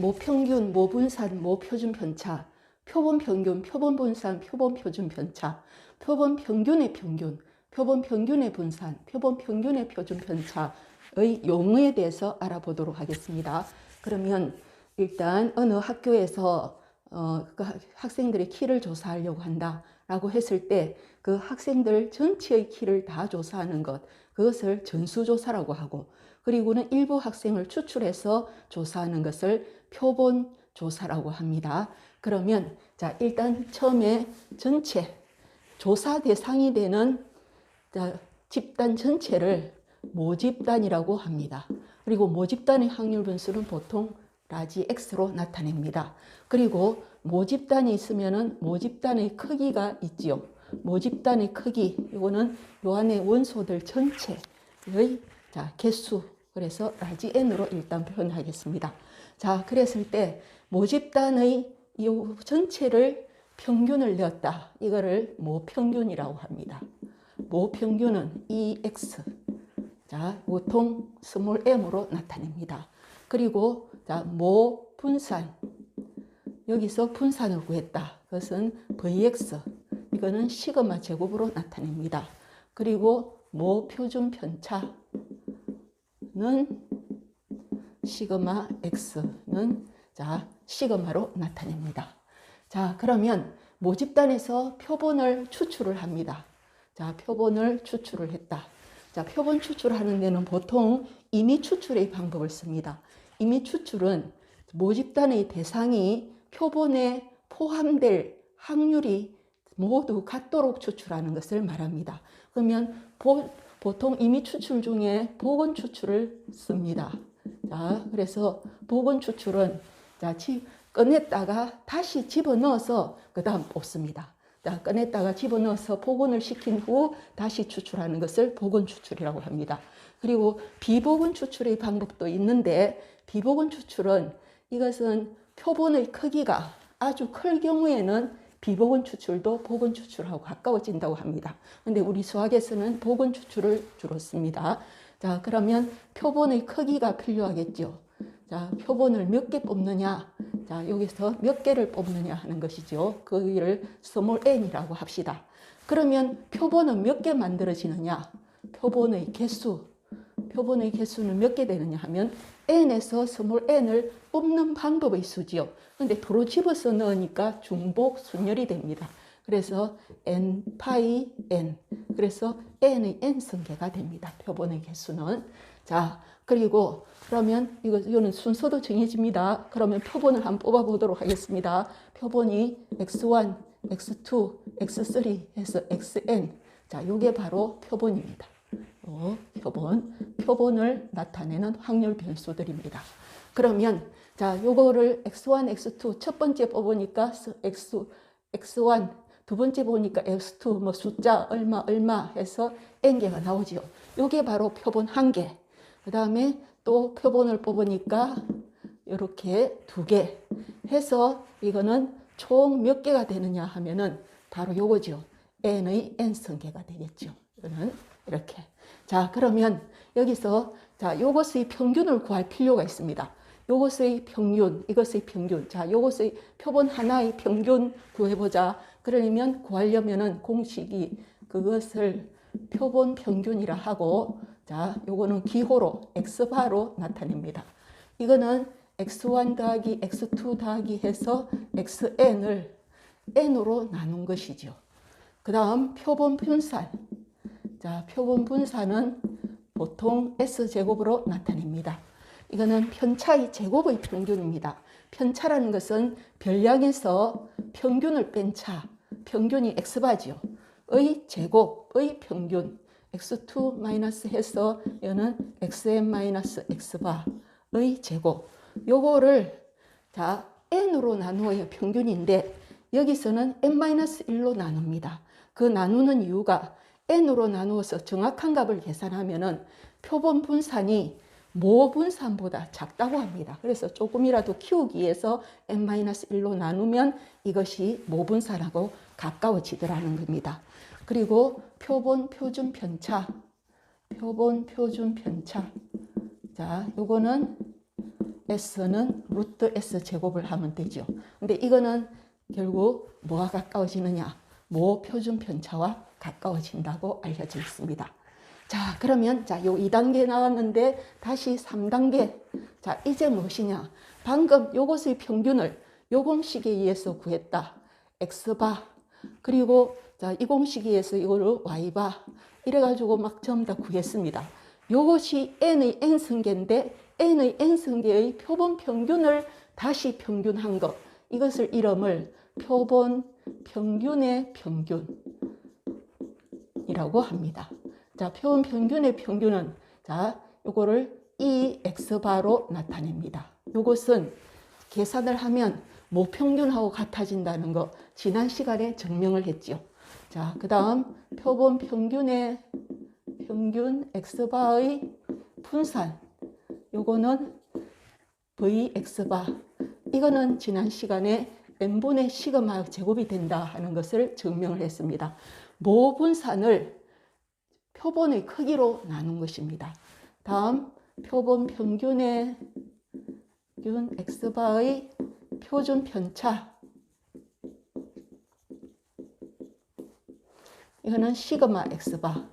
모평균, 모분산, 모표준 편차, 표본 평균, 표본 분산, 표본 표준 편차, 표본 평균의 평균, 표본 평균의 분산, 표본 평균의 표준 편차의 용어에 대해서 알아보도록 하겠습니다. 그러면 일단 어느 학교에서 어, 그 학생들의 키를 조사하려고 한다 라고 했을 때 그 학생들 전체의 키를 다 조사하는 것, 그것을 전수조사라고 하고, 그리고는 일부 학생을 추출해서 조사하는 것을 표본 조사라고 합니다. 그러면 자 일단 처음에 전체 조사 대상이 되는 자, 집단 전체를 모집단이라고 합니다. 그리고 모집단의 확률 분수는 보통 라지 X로 나타냅니다. 그리고 모집단이 있으면은 모집단의 크기가 있지요. 모집단의 크기, 이거는 요 안에 원소들 전체의 자, 개수, 그래서 라지 N으로 일단 표현하겠습니다. 자, 그랬을 때 모집단의 이 전체를 평균을 내었다. 이거를 모평균이라고 합니다. 모평균은 EX. 자, 보통 스몰 m으로 나타냅니다. 그리고 자, 모 분산. 여기서 분산을 구했다. 그것은 Vx. 이거는 시그마 제곱으로 나타냅니다. 그리고 모 표준 편차 는 시그마 x는 자, 시그마로 나타냅니다. 자, 그러면 모집단에서 표본을 추출을 합니다. 자, 표본을 추출을 했다. 자, 표본 추출하는 데는 보통 임의 추출의 방법을 씁니다. 임의 추출은 모집단의 대상이 표본에 포함될 확률이 모두 같도록 추출하는 것을 말합니다. 그러면 보, 보통 임의 추출 중에 보건 추출을 씁니다. 자, 그래서 보건 추출은 자, 지, 꺼냈다가 다시 집어넣어서 그 다음 뽑습니다. 자, 꺼냈다가 집어넣어서 복원을 시킨 후 다시 추출하는 것을 복원 추출이라고 합니다. 그리고 비복원 추출의 방법도 있는데 비복원 추출은 이것은 표본의 크기가 아주 클 경우에는 비복원 추출도 복원 추출하고 가까워진다고 합니다. 근데 우리 수학에서는 복원 추출을 주로 씁니다. 자, 그러면 표본의 크기가 필요하겠죠. 자, 표본을 몇 개 뽑느냐? 자, 여기서 몇 개를 뽑느냐 하는 것이죠. 그기를 스몰 n이라고 합시다. 그러면 표본은 몇 개 만들어지느냐? 표본의 개수. 표본의 개수는 몇 개 되느냐 하면 n에서 스몰 n을 뽑는 방법의 수지요. 근데 도로 집어서 넣으니까 중복 순열이 됩니다. 그래서 n 파이 n. 그래서 n의 n 성계가 됩니다. 표본의 개수는. 자, 그리고 그러면 이거, 이거는 순서도 정해집니다. 그러면 표본을 한번 뽑아 보도록 하겠습니다. 표본이 x1, x2, x3 해서 xn. 자, 요게 바로 표본입니다. 요 표본, 표본을 나타내는 확률 변수들입니다. 그러면 자, 요거를 x1, x2 첫 번째 뽑으니까 x, x1, 두 번째 보니까 x2 뭐 숫자 얼마 얼마 해서 n개가 나오지요. 요게 바로 표본 한 개. 그 다음에 또 표본을 뽑으니까 이렇게 두 개 해서 이거는 총 몇 개가 되느냐 하면은 바로 요거죠. n의 n성계가 되겠죠. 이거는 이렇게. 자, 그러면 여기서 자, 요것의 평균을 구할 필요가 있습니다. 요것의 평균, 이것의 평균. 자, 요것의 표본 하나의 평균 구해보자. 그러려면 구하려면은 공식이 그것을 표본 평균이라 하고 자, 요거는 기호로 x바로 나타냅니다. 이거는 x1 더하기 x2 더하기 해서 xn을 n으로 나눈 것이죠. 그 다음 표본 분산. 자, 표본 분산은 보통 s제곱으로 나타냅니다. 이거는 편차의 제곱의 평균입니다. 편차라는 것은 별량에서 평균을 뺀 차, 평균이 x바지요. 의 제곱의 평균. x2 마이너스 해서 얘는 xn 마이너스 x바의 제곱. 요거를 자 n으로 나누어야 평균인데 여기서는 n 마이너스 1로 나눕니다. 그 나누는 이유가 n으로 나누어서 정확한 값을 계산하면 은 표본 분산이 모 분산보다 작다고 합니다. 그래서 조금이라도 키우기 위해서 n-1로 나누면 이것이 모 분산하고 가까워지더라는 겁니다. 그리고 표본 표준 편차. 표본 표준 편차. 자, 요거는 S는 루트 S 제곱을 하면 되죠. 근데 이거는 결국 뭐와 가까워지느냐? 모 표준 편차와 가까워진다고 알려져 있습니다. 자, 그러면 자, 요 2단계 나왔는데 다시 3단계. 자, 이제 무엇이냐? 방금 요것의 평균을 요 공식에 의해서 구했다. x바. 그리고 자, 이 공식에 의해서 이거를 y바. 이래 가지고 막 전부 다 구했습니다. 요것이 n의 n승계인데 n의 n승계의 표본 평균을 다시 평균한 것. 이것을 이름을 표본 평균의 평균이라고 합니다. 자, 표본 평균의 평균은 자, 요거를 이 x바로 나타냅니다. 요것은 계산을 하면 모평균하고 같아진다는 거 지난 시간에 증명을 했죠. 자, 그다음 표본 평균의 평균 x바의 분산 요거는 vx바 이거는 지난 시간에 n분의 시그마 제곱이 된다 하는 것을 증명을 했습니다. 모 분산을 표본의 크기로 나눈 것입니다. 다음 표본 평균의 균 x바의 표준 편차 이거는 시그마 x바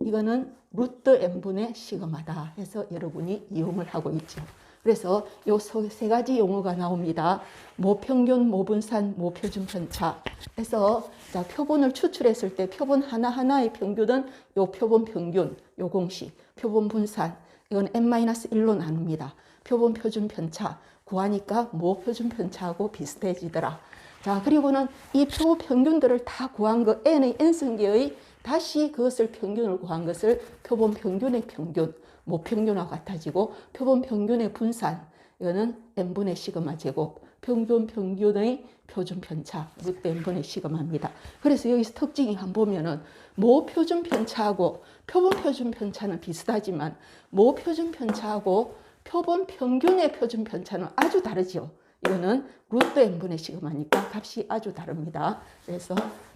이거는 루트 n분의 시그마다 해서 여러분이 이용을 하고 있죠. 그래서 요 세 가지 용어가 나옵니다. 모평균, 모분산, 모표준 편차. 해서 자, 표본을 추출했을 때 표본 하나하나의 평균은 요 표본 평균, 요 공식, 표본 분산, 이건 n-1로 나눕니다. 표본 표준 편차 구하니까 모 표준 편차하고 비슷해지더라. 자, 그리고는 이 표 평균들을 다 구한 거 n의 n승계의 다시 그것을 평균을 구한 것을 표본 평균의 평균, 모평균과 같아지고 표본 평균의 분산, 이거는 n분의 시그마 제곱, 평균 평균의 표준 편차, 루트 n분의 시그마입니다. 그래서 여기서 특징이 한번 보면은 모 표준 편차하고 표본 표준 편차는 비슷하지만 모 표준 편차하고 표본 평균의 표준 편차는 아주 다르죠. 이거는 루트 n분의 시그마니까 값이 아주 다릅니다. 그래서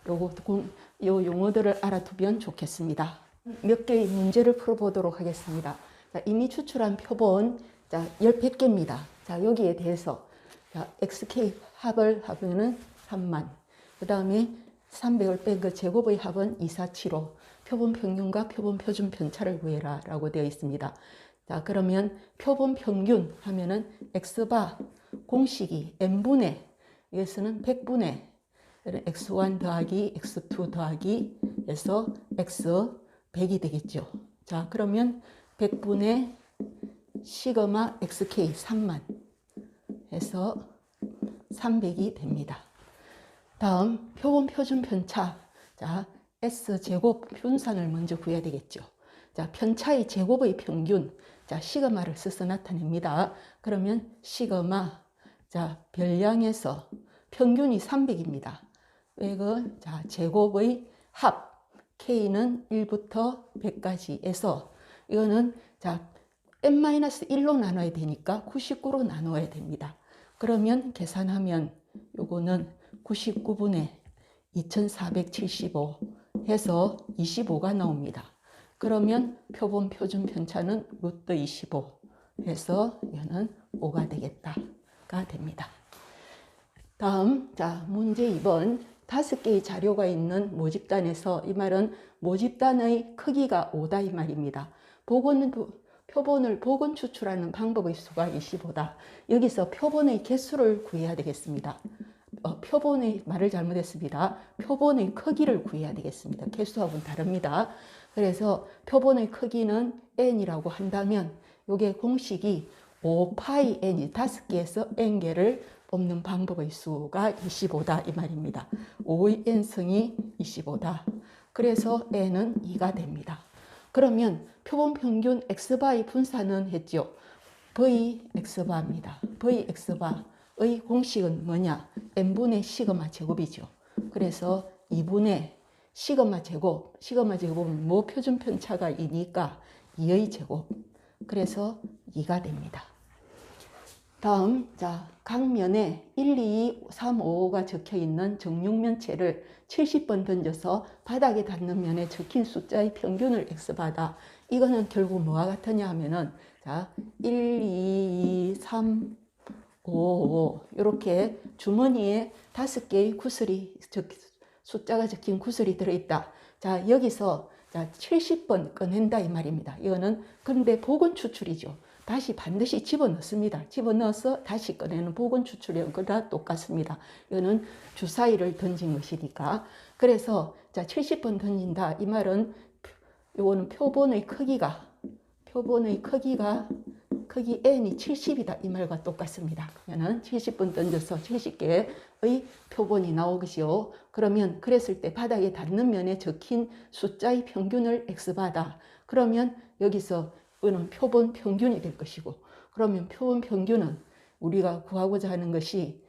요거 요 용어들을 알아두면 좋겠습니다. 몇 개의 문제를 풀어보도록 하겠습니다. 자, 이미 추출한 표본 자, 100개입니다. 자, 여기에 대해서 자, XK 합을 하면은 3만. 그 다음에 300을 뺀 그 제곱의 합은 2475. 표본 평균과 표본 표준 편차를 구해라 라고 되어 있습니다. 자, 그러면 표본 평균 하면은 X바 공식이 n분의 여기서는 100분의 x1 더하기 x2 더하기 해서 x 100이 되겠죠. 자, 그러면 100분의 시그마 xk 3만 해서 300이 됩니다. 다음 표본 표준 편차. 자, s 제곱 분산을 먼저 구해야 되겠죠. 자, 편차의 제곱의 평균. 자, 시그마를 써서 나타냅니다. 그러면 시그마 자, 별량에서 평균이 300입니다. 이건 자, 제곱의 합 k는 1부터 100까지에서 이거는 자 n-1로 나눠야 되니까 99로 나눠야 됩니다. 그러면 계산하면 요거는 99분의 2475 해서 25가 나옵니다. 그러면 표본 표준 편차는 루트 25 해서 얘는 5가 되겠다가 됩니다. 다음 자 문제 2번 다섯 개의 자료가 있는 모집단에서 이 말은 모집단의 크기가 5다 이 말입니다. 복원, 표본을 복원 추출하는 방법의 수가 25다. 여기서 표본의 개수를 구해야 되겠습니다. 어, 표본의 말을 잘못했습니다. 표본의 크기를 구해야 되겠습니다. 개수하고는 다릅니다. 그래서 표본의 크기는 n이라고 한다면 이게 공식이 5파이 n이 다섯 개에서 n개를 뽑는 방법의 수가 25다 이 말입니다. 5의 n승이 25다. 그래서 n은 2가 됩니다. 그러면 표본 평균 x바의 분산은 했죠. v x바입니다. v x바의 공식은 뭐냐? n분의 시그마 제곱이죠. 그래서 2분의 시그마 제곱, 시그마 제곱은 뭐 표준 편차가 2니까 2의 제곱. 그래서 2가 됩니다. 다음, 자, 각면에 1, 2, 3, 5가 적혀 있는 정육면체를 70번 던져서 바닥에 닿는 면에 적힌 숫자의 평균을 x받아. 이거는 결국 뭐와 같으냐 하면은 자, 1, 2, 3, 5, 이렇게 주머니에 다섯 개의 구슬이 적, 숫자가 적힌 구슬이 들어있다. 자, 여기서 자, 70번 꺼낸다 이 말입니다. 이거는 그런데 복원 추출이죠. 다시 반드시 집어넣습니다. 집어넣어서 다시 꺼내는 추출이랑 다 똑같습니다. 이거는 주사위를 던진 것이니까. 그래서 자, 70번 던진다. 이 말은 이거는 표본의 크기가 표본의 크기가 크기 n이 70이다 이 말과 똑같습니다. 그러면은 70분 던져서 70개의 표본이 나오겠죠. 그러면 그랬을 때 바닥에 닿는 면에 적힌 숫자의 평균을 x바다. 그러면 여기서 이는 표본 평균이 될 것이고 그러면 표본 평균은 우리가 구하고자 하는 것이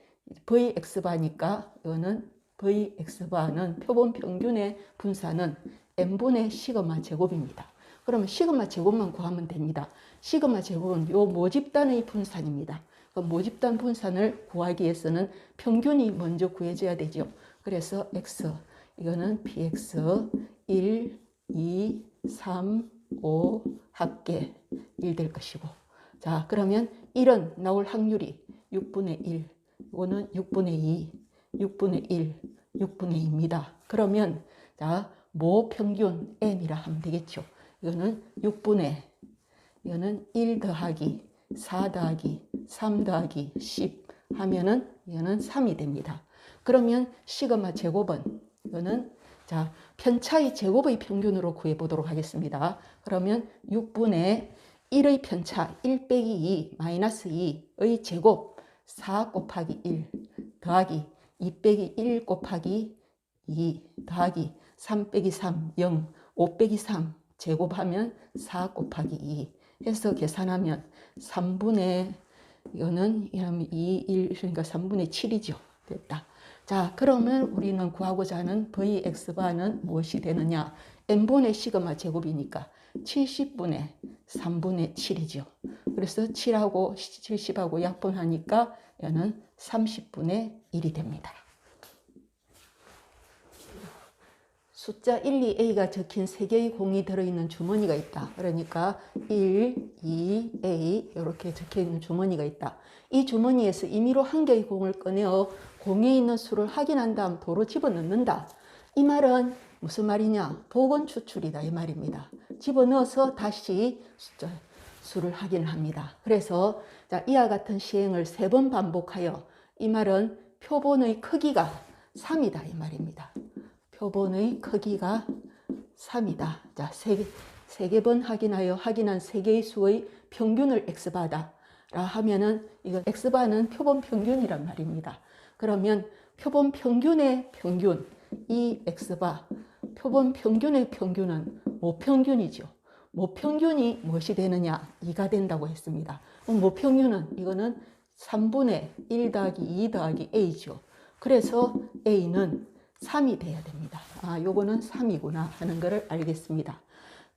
vx바니까 이거는 vx바는 표본 평균의 분사는 n분의 시그마 제곱입니다. 그러면 시그마 제곱만 구하면 됩니다. 시그마 제곱은 요 모집단의 분산입니다. 그 모집단 분산을 구하기 위해서는 평균이 먼저 구해져야 되죠. 그래서 x 이거는 px 1, 2, 3, 5 합계 1 될 것이고 자 그러면 1은 나올 확률이 6분의 1 이거는 6분의 2 6분의 1 6분의 2입니다. 그러면 자 모 평균 m이라 하면 되겠죠. 이거는 6분의 이거는 1 더하기 4 더하기 3 더하기 10 하면은 이거는 3이 됩니다. 그러면 시그마 제곱은 이거는 자 편차의 제곱의 평균으로 구해 보도록 하겠습니다. 그러면 6분의 1의 편차 1 빼기 2 마이너스 2의 제곱 4 곱하기 1 더하기 2 빼기 1 곱하기 2 더하기 3 빼기 3 0 5 빼기 3 제곱하면 4 곱하기 2 해서 계산하면 3분의 이거는 2, 1 그러니까 3분의 7이죠. 됐다. 자, 그러면 우리는 구하고자 하는 Vx바는 무엇이 되느냐? n분의 시그마 제곱이니까 70분의 3분의 7이죠. 그래서 7하고 70하고 약분하니까 얘는 30분의 1이 됩니다. 숫자 1, 2A가 적힌 3개의 공이 들어있는 주머니가 있다. 그러니까 1, 2, A 이렇게 적혀있는 주머니가 있다. 이 주머니에서 임의로 한 개의 공을 꺼내어 공에 있는 수를 확인한 다음 도로 집어넣는다. 이 말은 무슨 말이냐? 복원 추출이다 이 말입니다. 집어넣어서 다시 수를 확인합니다. 그래서 자, 이와 같은 시행을 세 번 반복하여 이 말은 표본의 크기가 3이다 이 말입니다. 표본의 크기가 3이다. 자, 세, 개, 세번 확인하여 확인한 세 개의 수의 평균을 x바다. 라 하면은 이거 x바는 표본 평균이란 말입니다. 그러면 표본 평균의 평균, 이 x바, 표본 평균의 평균은 모평균이죠. 모평균이 무엇이 되느냐? 2가 된다고 했습니다. 모평균은 이거는 3분의 1 더하기 2 더하기 a죠. 그래서 a는 3이 돼야 됩니다. 아, 요거는 3이구나 하는 것을 알겠습니다.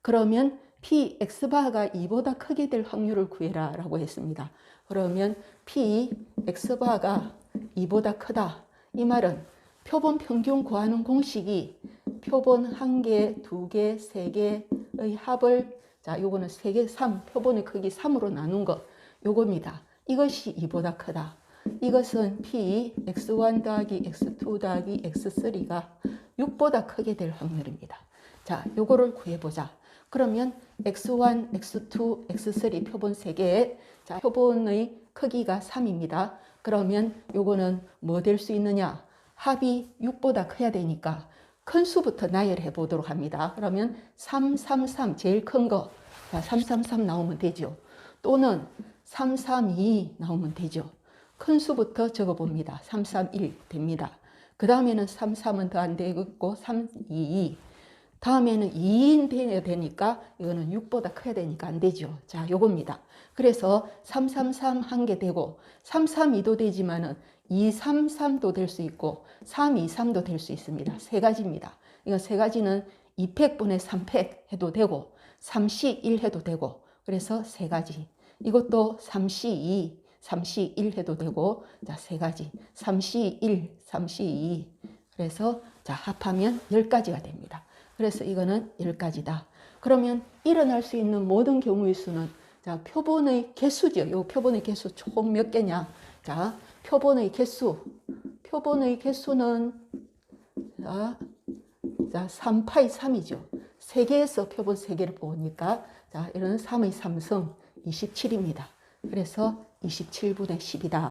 그러면 p x바가 2보다 크게 될 확률을 구해라 라고 했습니다. 그러면 p x바가 2보다 크다. 이 말은 표본 평균 구하는 공식이 표본 1개, 2개, 3개의 합을 자, 요거는 3개, 3, 표본의 크기 3으로 나눈 것 요겁니다. 이것이 2보다 크다. 이것은 P x1 더하기 x2 더하기 x3가 6보다 크게 될 확률입니다. 자, 요거를 구해보자. 그러면 x1, x2, x3 표본 3개, 자, 표본의 크기가 3입니다. 그러면 요거는 뭐 될 수 있느냐? 합이 6보다 커야 되니까 큰 수부터 나열해 보도록 합니다. 그러면 3, 3, 3 제일 큰 거. 자, 3, 3, 3 나오면 되죠. 또는 3, 3, 2 나오면 되죠. 큰 수부터 적어 봅니다. 3, 3, 1 됩니다. 그 다음에는 3, 3은 더 안 되겠고 3, 2, 2. 다음에는 2인 돼야 되니까 이거는 6보다 커야 되니까 안 되죠. 자, 요겁니다. 그래서 3, 3, 3 한 개 되고 3, 3, 2도 되지만은 2, 3, 3도 될 수 있고 3, 2, 3도 될 수 있습니다. 세 가지입니다. 이거 세 가지는 2팩분의 3팩 해도 되고 3시 1 해도 되고 그래서 세 가지. 이것도 3시 2 3시 1 해도 되고 자, 세 가지. 3시 1, 3시 2. 그래서 자, 합하면 10가지가 됩니다. 그래서 이거는 10가지다. 그러면 일어날 수 있는 모든 경우의 수는 자, 표본의 개수죠. 요 표본의 개수 총 몇 개냐? 자, 표본의 개수. 표본의 개수는 자, 자, 3파이 3이죠. 3개에서 표본 3개를 보니까 자, 이런 3의 3승 27입니다. 그래서 27분의 10이다.